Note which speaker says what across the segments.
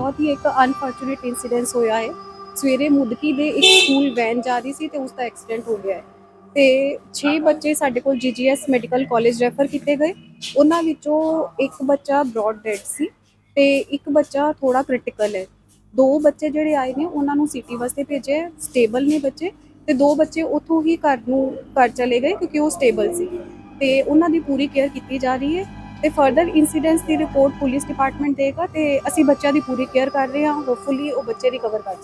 Speaker 1: ਬਹੁਤ ਹੀ ਇੱਕ unfortunate incidence ਹੋਇਆ ਹੈ। ਸਵੇਰੇ ਮੁਦਕੀ ਦੇ ਇੱਕ ਸਕੂਲ ਵੈਨ ਜਾ ਰਹੀ ਸੀ ਤੇ ਉਸ ਦਾ ਐਕਸੀਡੈਂਟ ਹੋ ਗਿਆ ਹੈ। ਤੇ 6 ਬੱਚੇ ਸਾਡੇ ਕੋਲ ਜੀਜੀਐਸ ਮੈਡੀਕਲ ਕਾਲਜ ਰੈਫਰ ਕੀਤੇ ਗਏ। ਉਹਨਾਂ ਵਿੱਚੋਂ ਇੱਕ ਬੱਚਾ ਬ੍ਰੌਡ ਡੈਡ ਸੀ ਤੇ ਇੱਕ ਬੱਚਾ ਥੋੜਾ ਕ੍ਰਿਟੀਕਲ ਹੈ। ਦੋ ਬੱਚੇ ਜਿਹੜੇ ਆਏ ਨੇ ਉਹਨਾਂ ਨੂੰ ਸਿਟੀ ਵਾਸਤੇ ਭੇਜਿਆ ਸਟੇਬਲ ਨੇ ਬੱਚੇ ਤੇ ਦੋ ਬੱਚੇ ਉੱਥੋਂ ਹੀ ਘਰ ਨੂੰ ਘਰ ਚਲੇ ਗਏ ਕਿਉਂਕਿ ਉਹ ਸਟੇਬਲ ਸੀ। ਤੇ ਉਹਨਾਂ ਦੀ ਪੂਰੀ ਕੇਅਰ ਕੀਤੀ ਜਾ ਰਹੀ ਹੈ। ਤੇ ਫਰਦਰ ਇਨਸੀਡੈਂਟਸ ਦੀ ਰਿਪੋਰਟ ਪੁਲਿਸ ਡਿਪਾਰਟਮੈਂਟ ਦੇਗਾ ਤੇ ਅਸੀਂ ਬੱਚਿਆਂ ਦੀ ਪੂਰੀ ਕੇਅਰ ਕਰ ਰਹੇ ਹਾਂ। ਹੋਪਫੁਲੀ ਉਹ ਬੱਚੇ ਰਿਕਵਰ ਕਰ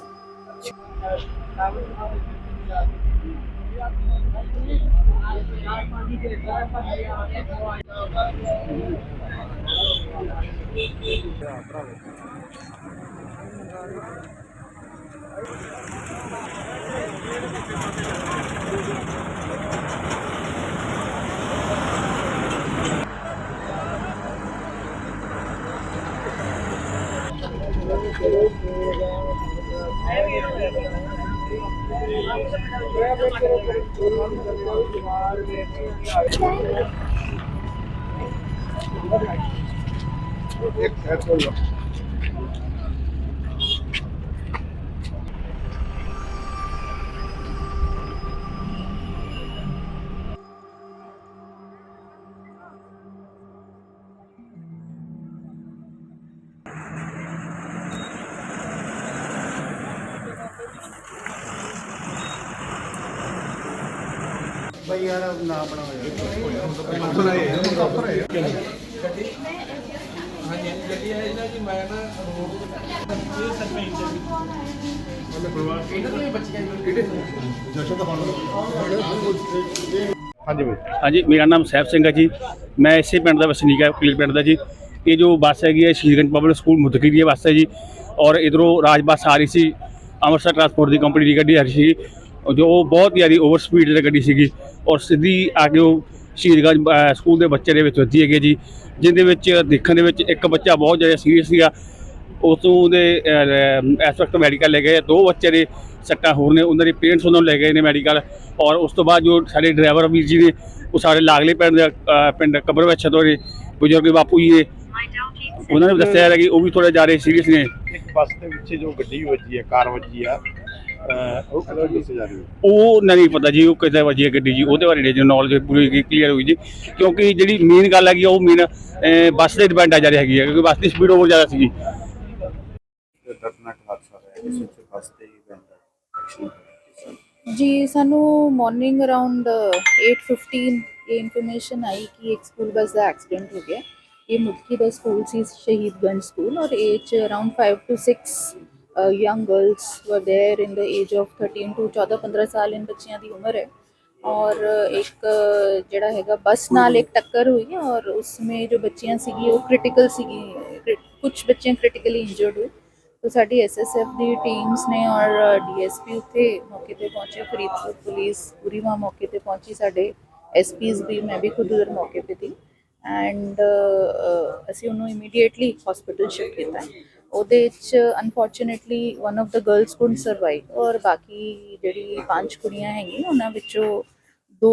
Speaker 1: ਜਾਣ
Speaker 2: ਬਈ ਯਾਰ ਨਾ ਬਣਾਓ ਹਾਂਜੀ ਬਈ।
Speaker 3: ਹਾਂਜੀ ਮੇਰਾ ਨਾਮ ਸਹਿਬ ਸਿੰਘ ਹੈ ਜੀ। ਮੈਂ ਇਸੇ ਪਿੰਡ ਦਾ ਵਸਨੀਕ ਹੈ ਕਲੀਰ ਪਿੰਡ ਦਾ ਜੀ। ਇਹ ਜੋ ਬੱਸ ਹੈਗੀ ਹੈ ਸ਼ੀਰਗੰਜ ਪਬਲਿਕ ਸਕੂਲ ਮੁਦਕੀ ਦੀ ਬੱਸ ਹੈ ਜੀ। ਔਰ ਇਧਰੋਂ ਰਾਜ ਬੱਸ ਆ ਰਹੀ ਸੀ ਅੰਮ੍ਰਿਤਸਰ ਟਰਾਂਸਪੋਰਟ ਦੀ ਕੰਪਨੀ ਦੀ ਗੱਡੀ ਆ ਰਹੀ ਸੀ। ਜੋ ਬਹੁਤ ਜ਼ਿਆਦਾ ਓਵਰ ਸਪੀਡ ਤੇ ਗੱਡੀ ਸੀਗੀ ਔਰ ਸਿੱਧੀ ਆ ਕੇ ਉਹ ਸ਼ਹੀਦਗੰਜ ਸਕੂਲ ਦੇ ਬੱਚੇ ਦੇ ਵਿੱਚ ਵੱਜੀ ਹੈਗੇ ਜੀ, ਜਿਹਦੇ ਵਿੱਚ ਦੇਖਣ ਦੇ ਵਿੱਚ ਇੱਕ ਬੱਚਾ ਬਹੁਤ ਜ਼ਿਆਦਾ ਸੀਰੀਅਸ ਸੀਗਾ। ਉਸ ਤੋਂ ਉਹਦੇ ਇਸ ਵਕਤ ਮੈਡੀਕਲ ਲੈ ਗਏ ਦੋ ਬੱਚੇ ਦੇ ਸੱਟਾਂ ਹੋਰ ਨੇ, ਉਹਨਾਂ ਦੇ ਪੇਰੈਂਟਸ ਉਹਨਾਂ ਨੂੰ ਲੈ ਗਏ ਨੇ ਮੈਡੀਕਲ ਔਰ ਉਸ ਤੋਂ ਬਾਅਦ ਜੋ ਸਾਡੇ ਡਰਾਈਵਰ ਵੀਰ ਜੀ ਨੇ, ਉਹ ਸਾਰੇ ਲਾਗਲੇ ਪਿੰਡ ਦੇ ਪਿੰਡ ਕਬਰ ਵਿੱਚ ਤੋਂ ਨੇ ਬਜ਼ੁਰਗ ਬਾਪੂ ਜੀ ਨੇ ਉਹਨਾਂ ਨੇ ਵੀ ਦੱਸਿਆ ਹੈ ਕਿ ਉਹ ਵੀ ਥੋੜੇ ਜ਼ਿਆਦਾ ਸੀਰੀਅਸ ਨੇ।
Speaker 2: ਇੱਕ ਬੱਸ ਦੇ ਵਿੱਚ ਜੋ ਗੱਡੀ ਵੱਜੀ ਹੈ, ਕਾਰ ਵੱਜੀ ਆ ਉਹ ਕਦੋਂ ਦੱਸੇ ਜਾ ਰਹੀ ਹੈ
Speaker 3: ਉਹ ਨਹੀਂ ਪਤਾ ਜੀ ਉਹ ਕਿੱਥੇ ਵੱਜੀ ਹੈ ਗੱਡੀ ਜੀ ਉਹਦੇ ਬਾਰੇ ਨਹੀਂ ਨੌਲੇਜ ਪੂਰੀ ਕਲੀਅਰ ਹੋਈ ਜੀ। ਕਿਉਂਕਿ ਜਿਹੜੀ ਮੇਨ ਗੱਲ ਹੈਗੀ ਉਹ ਮੇਨ ਬੱਸ ਦੇ ਡਿਪੈਂਡ ਆ ਜਾ ਰਹੀ ਹੈਗੀ ਹੈ ਕਿਉਂਕਿ ਬੱਸ ਦੀ ਸਪੀਡ ਓਵਰ ਜ਼ਿਆਦਾ ਸੀਗੀ।
Speaker 4: ਜੀ ਸਾਨੂੰ ਮਾਰਨਿੰਗ ਅਰਾਊਂਡ 8:15 ਇਹ ਇਨਫੋਰਮੇਸ਼ਨ ਆਈ ਕਿ ਇੱਕ ਸਕੂਲ ਬੱਸ ਦਾ ਐਕਸੀਡੈਂਟ ਹੋ ਗਿਆ। ਇਹ ਮੁਦਕੀ ਦਾ ਸਕੂਲ ਸੀ ਸ਼ਹੀਦਗੰਜ ਸਕੂਲ ਔਰ age around 5 to 6 young girls were there in the age of 13 to 14 15 ਸਾਲ ਇਨ ਬੱਚਿਆਂ ਦੀ ਉਮਰ ਹੈ। ਔਰ ਇੱਕ, ਜਿਹੜਾ ਹੈਗਾ ਬੱਸ ਨਾਲ ਇੱਕ ਟੱਕਰ ਹੋਈ ਹੈ ਔਰ ਉਸमें ਜੋ ਬੱਚੀਆਂ ਸੀਗੀ ਉਹ ਕ੍ਰਿਟੀਕਲ ਸੀਗੀ ਕੁਝ ਬੱਚੀਆਂ ਕ੍ਰਿਟੀਕਲੀ ਇੰਜਰਡ ਹੋਏ तो ਸਾਡੀ ਐਸਐਸਐਫ ਦੀ ਟੀਮਸ ਨੇ ਔਰ ਡੀਐਸਪੀ ਉੱਥੇ ਮੌਕੇ ਤੇ ਪਹੁੰਚੇ। ਫਰੀਦਕੋਟ ਪੁਲਿਸ ਪੂਰੀ ਵਹਾਂ ਮੌਕੇ ਤੇ ਪਹੁੰਚੀ। ਸਾਡੇ ਐਸਪੀਸ ਵੀ ਮੈਂ ਵੀ ਖੁਦ ਉਧਰ ਮੌਕੇ ਤੇ ਥੀ ਐਂਡ ਅਸੀਂ ਉਹਨੂੰ ਇਮੀਡੀਏਟਲੀ ਹਸਪੀਟਲ ਸ਼ਿਫਟ ਕੀਤਾ ਹੈ। ਉਹਦੇ ਵਿੱਚ unfortunately one of the girls couldn't survive ਔਰ ਬਾਕੀ ਜਿਹੜੀ ਪੰਜ ਕੁੜੀਆਂ ਹੈਗੀਆਂ ਉਹਨਾਂ ਵਿੱਚੋਂ ਦੋ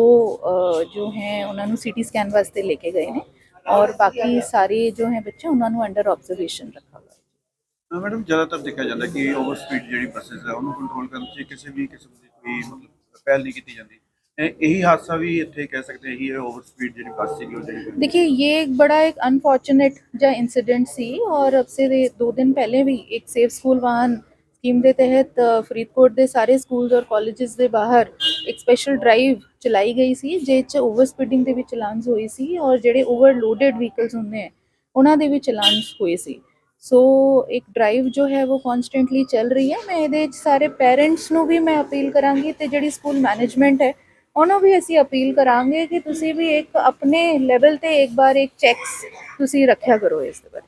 Speaker 4: ਜੋ ਹੈ ਉਹਨਾਂ ਨੂੰ ਸੀਟੀ ਸਕੈਨ ਵਾਸਤੇ ਲੈ ਕੇ ਗਏ ਨੇ ਔਰ ਬਾਕੀ ਸਾਰੇ ਜੋ ਹੈ ਬੱਚੇ ਉਹਨਾਂ ਨੂੰ ਅੰਡਰ ਆਬਜ਼ਰਵੇਸ਼ਨ ਰੱਖਾ ਹੋਇਆ ਹੈ।
Speaker 5: ਮੈਡਮ, ਜ਼ਿਆਦਾਤਰ ਦੇਖਿਆ ਜਾਂਦਾ ਕਿ ਓਵਰ ਸਪੀਡ ਜਿਹੜੀ ਬੱਸਸ ਹੈ ਉਹਨੂੰ ਕੰਟਰੋਲ ਕਰਨ 'ਚ ਕਿਸੇ ਵੀ ਕਿਸਮ ਦੀ ਕੋਈ ਮਤਲਬ ਪਹਿਲ ਨਹੀਂ ਕੀਤੀ ਜਾਂਦੀ। ਇਹ- ਇਹੀ ਹਾਦਸਾ ਵੀ ਇੱਥੇ ਕਹਿ ਸਕਦੇ ਹਾਂ ਇਹੀ ਹੈ ਓਵਰ ਸਪੀਡ ਜਿਹੜੀ ਬੱਸ ਸੀਗੀ ਉਹ ਜਿਹੜੀ
Speaker 4: देखिए ये एक बड़ा एक अनफॉर्चुनेट जो इंसिडेंट सी और अब से दे- दो दिन पहले भी एक सेफ स्कूल वाहन ਸਕੀਮ ਦੇ ਤਹਿਤ ਅ, ਫਰੀਦਕੋਟ ਦੇ ਸਾਰੇ ਸਕੂਲਸ ਔਰ ਕਾਲਜਸ ਦੇ ਬਾਹਰ ਇੱਕ ਸਪੈਸ਼ਲ ਡਰਾਈਵ ਚਲਾਈ ਗਈ ਸੀ ਜਿਸ ਚ ਓਵਰ ਸਪੀਡਿੰਗ ਦੇ ਵੀ ਚਲਾਨਸ ਹੋਏ ਸੀ ਔਰ ਜਿਹੜੇ ਓਵਰਲੋਡਡ ਵਹੀਕਲਸ ਹੁੰਦੇ ਆ ਉਹਨਾਂ ਦੇ ਵੀ ਚਲਾਨਸ ਹੋਏ ਸੀ ਸੋ ਇੱਕ ਡਰਾਈਵ ਜੋ ਹੈ ਉਹ ਕਨਸਟੈਂਟਲੀ ਚੱਲ ਰਹੀ ਹੈ ਮੈਂ ਇਹਦੇ ਵਿੱਚ ਸਾਰੇ ਪੇਰੈਂਟਸ ਨੂੰ ਵੀ ਮੈਂ ਅਪੀਲ ਕਰਾਂਗੀ ਤੇ ਜਿਹੜੀ ਸਕੂਲ ਮੈਨੇਜਮੈਂਟ ਹੈ ਉਹਨੂੰ ਵੀ ਅਸੀਂ ਅਪੀਲ ਕਰਾਂਗੇ ਕਿ ਤੁਸੀਂ ਵੀ ਇੱਕ ਆਪਣੇ ਲੈਵਲ ਤੇ ਇੱਕ ਵਾਰ ਇੱਕ ਚੈੱਕਸ ਤੁਸੀਂ ਰੱਖਿਆ ਕਰੋ ਇਸ ਦੇ ਬਾਰੇ।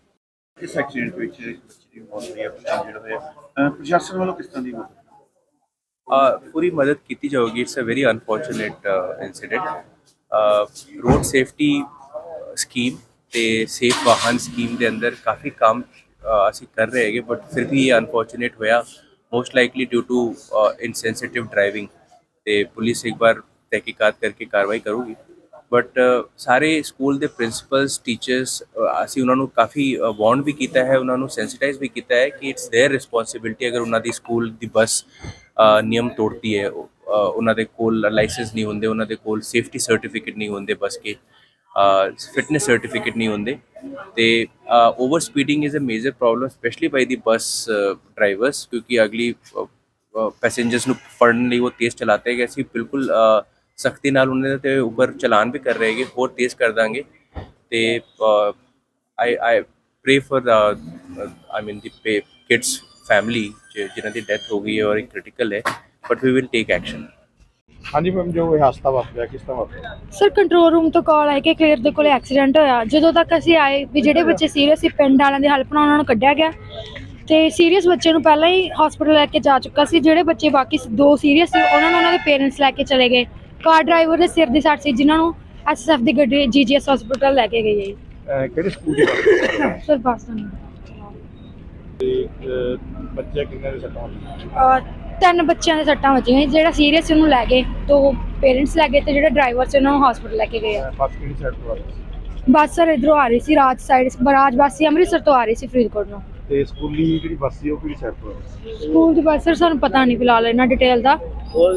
Speaker 5: ਇਸ ਐਕਸੀਡੈਂਟ ਵਿੱਚ ਬੱਚੀ ਦੀ ਮੌਤ ਹੋਈ ਹੈ ਜਿਹੜਾ ਹੋਇਆ ਪ੍ਰਸ਼ਾਸਨ ਵੱਲੋਂ ਕਿਸ ਤਰ੍ਹਾਂ ਦੀ ਮਦਦ
Speaker 6: ਪੂਰੀ ਮਦਦ ਕੀਤੀ ਜਾਊਗੀ। It's a very unfortunate incident road safety scheme ਤੇ ਸੇਫ ਵਾਹਨ ਸਕੀਮ ਦੇ ਅੰਦਰ ਕਾਫੀ ਕੰਮ ਅਸੀਂ ਕਰ ਰਹੇ ਹੈਗੇ ਬਟ ਫਿਰ ਵੀ ਇਹ ਅਨਫੋਰਚੂਨੇਟ ਹੋਇਆ। Most likely due to insensitive driving ਤੇ ਪੁਲਿਸ ਇੱਕ ਵਾਰ ਤਹਿਕੀਕਾਤ ਕਰਕੇ ਕਾਰਵਾਈ ਕਰੂਗੀ ਬਟ ਸਾਰੇ ਸਕੂਲ ਦੇ ਪ੍ਰਿੰਸੀਪਲਸ ਟੀਚਰਸ ਅਸੀਂ ਉਹਨਾਂ ਨੂੰ ਕਾਫੀ ਵਾਰਨ ਵੀ ਕੀਤਾ ਹੈ ਉਹਨਾਂ ਨੂੰ ਸੈਂਸਿਟਾਈਜ਼ ਵੀ ਕੀਤਾ ਹੈ ਕਿ ਇਟਸ देयर ਰਿਸਪੌਂਸਿਬਿਲਟੀ ਅਗਰ ਉਹਨਾਂ ਦੀ ਸਕੂਲ ਦੀ ਬੱਸ ਅ, ਨਿਯਮ ਤੋੜਦੀ ਹੈ ਉਹ, ਅ, ਉਹਨਾਂ ਦੇ ਕੋਲ ਲਾਇਸੈਂਸ ਨਹੀਂ ਹੁੰਦੇ ਉਹਨਾਂ ਦੇ ਕੋਲ ਸੇਫਟੀ ਸਰਟੀਫਿਕੇਟ ਨਹੀਂ ਹੁੰਦੇ ਬੱਸ ਕੇ ਫਿਟਨੈਸ ਸਰਟੀਫਿਕੇਟ ਨਹੀਂ ਹੁੰਦੇ ਤੇ over speeding is a major problem specially by the bus drivers ਕਿਉਂਕਿ ਅਗਲੀ ਪੈਸੇਂਜਰਸ ਨੂੰ ਫੜਨ ਲਈ ਉਹ ਤੇਜ਼ ਚਲਾਤੇ ਹੈਗੇ ਅਸੀਂ ਬਿਲਕੁਲ ਸਖਤੀ ਨਾਲ ਉਹਨਾਂ ਦੇ ਉੱਪਰ ਚਲਾਨ ਵੀ ਕਰ ਰਹੇ ਹੈਗੇ ਹੋਰ ਤੇਜ਼ ਕਰ ਦਾਂਗੇ। ਤੇ I I pray for I mean the kids family ਜਿਨ੍ਹਾਂ ਦੀ ਡੈਥ ਹੋ ਗਈ ਹੈ ਔਰ ਕ੍ਰਿਟੀਕਲ ਹੈ but we will take action
Speaker 7: ਹਾਂਜੀ ਮੈਮ ਜੋ ਇਹ ਹਾਦਸਾ ਵਾਪਰਿਆ ਕਿਸ ਤਰ੍ਹਾਂ ਵਾਪਰਿਆ?
Speaker 8: ਸਰ ਕੰਟਰੋਲ ਰੂਮ ਤੋਂ ਕਾਲ ਆਈ ਕਿ ਕਲੀਅਰ ਦੇ ਕੋਲੇ ਐਕਸੀਡੈਂਟ ਹੋਇਆ। ਜਦੋਂ ਤੱਕ ਅਸੀਂ ਆਏ ਵੀ ਜਿਹੜੇ ਬੱਚੇ ਸੀਰੀਅਸ ਸੀ ਪਿੰਡ ਵਾਲਿਆਂ ਦੀ ਹੈਲਪ ਨਾਲ ਉਹਨਾਂ ਨੂੰ ਕੱਢਿਆ ਗਿਆ। ਤੇ ਸੀਰੀਅਸ ਬੱਚੇ ਨੂੰ ਪਹਿਲਾਂ ਹੀ ਹਸਪੀਟਲ ਲੈ ਕੇ ਜਾ ਚੁੱਕਾ ਸੀ। ਜਿਹੜੇ ਬੱਚੇ ਬਾਕੀ ਦੋ ਸੀਰੀਅਸ ਸੀ ਉਹਨਾਂ ਨੂੰ ਉਹਨਾਂ ਦੇ ਪੇਰੈਂਟਸ ਲੈ ਕੇ ਚਲੇ ਗਏ। ਕਾਰ ਡਰਾਈਵਰ ਦੇ ਸਿਰ ਦੀ ਸੱਟ ਸੀ ਜਿਨ੍ਹਾਂ ਨੂੰ ਐਸਐਸਐਫ ਦੀ ਗੱਡੀ ਜੀਜੀਐਸ ਹਸਪੀਟਲ ਲੈ ਕੇ ਗਈ ਹੈ
Speaker 7: ਅਹ ਕਿਹੜੇ ਸਕੂਲ ਦੀ ਹੈ?
Speaker 8: ਸਰ ਬਸ ਤੁਹਾਨੂੰ
Speaker 7: ਤੇ ਅਹ, ਬੱਚੇ ਕਿੰਨੇ ਦੇ ਸੱਟਾਂ ਹੋਈਆਂ?
Speaker 8: ਅਹ ਤਿੰਨ ਬੱਚਿਆਂ ਦੇ ਸੱਟਾਂ ਵੱਜੀਆਂ ਸੀ। ਜਿਹੜਾ ਸੀਰੀਅਸ ਉਹਨੂੰ ਲੈ ਗਏ ਤੋਂ ਪੇਰੈਂਟਸ ਲੈ ਗਏ ਤੇ ਜਿਹੜਾ ਡਰਾਈਵਰ ਸੀ ਉਹਨਾਂ ਨੂੰ ਹਸਪੀਟਲ ਲੈ ਕੇ ਗਏ ਆ
Speaker 7: ਅਹ, ਬੱਸ ਕਿਹੜੀ ਸਾਈਡ ਤੋਂ ਆ ਰਹੀ ਸੀ
Speaker 8: ਬੱਸ ਸਰ ਇਧਰੋਂ ਆ ਰਹੀ ਸੀ ਰਾਜ ਸਾਈਡ ਬਰਾਜ ਬੱਸ ਸੀ ਅੰਮ੍ਰਿਤਸਰ ਤੋਂ ਆ ਰਹੀ ਸੀ ਫਰੀਦਕੋਟ ਨੂੰ
Speaker 7: ਤੇ ਸਕੂਲੀ ਜਿਹੜੀ ਬੱਸ ਸੀ ਉਹ ਕਿਹੜੀ ਸਾਈਡ ਤੋਂ ਆ ਰਹੀ ਸੀ
Speaker 8: ਸਕੂਲ ਦੀ ਬੱਸ ਸਰ ਸਾਨੂੰ ਪਤਾ ਨਹੀਂ ਫਿਲਹਾਲ ਇਹਨਾਂ ਡਿਟੇਲ ਦਾ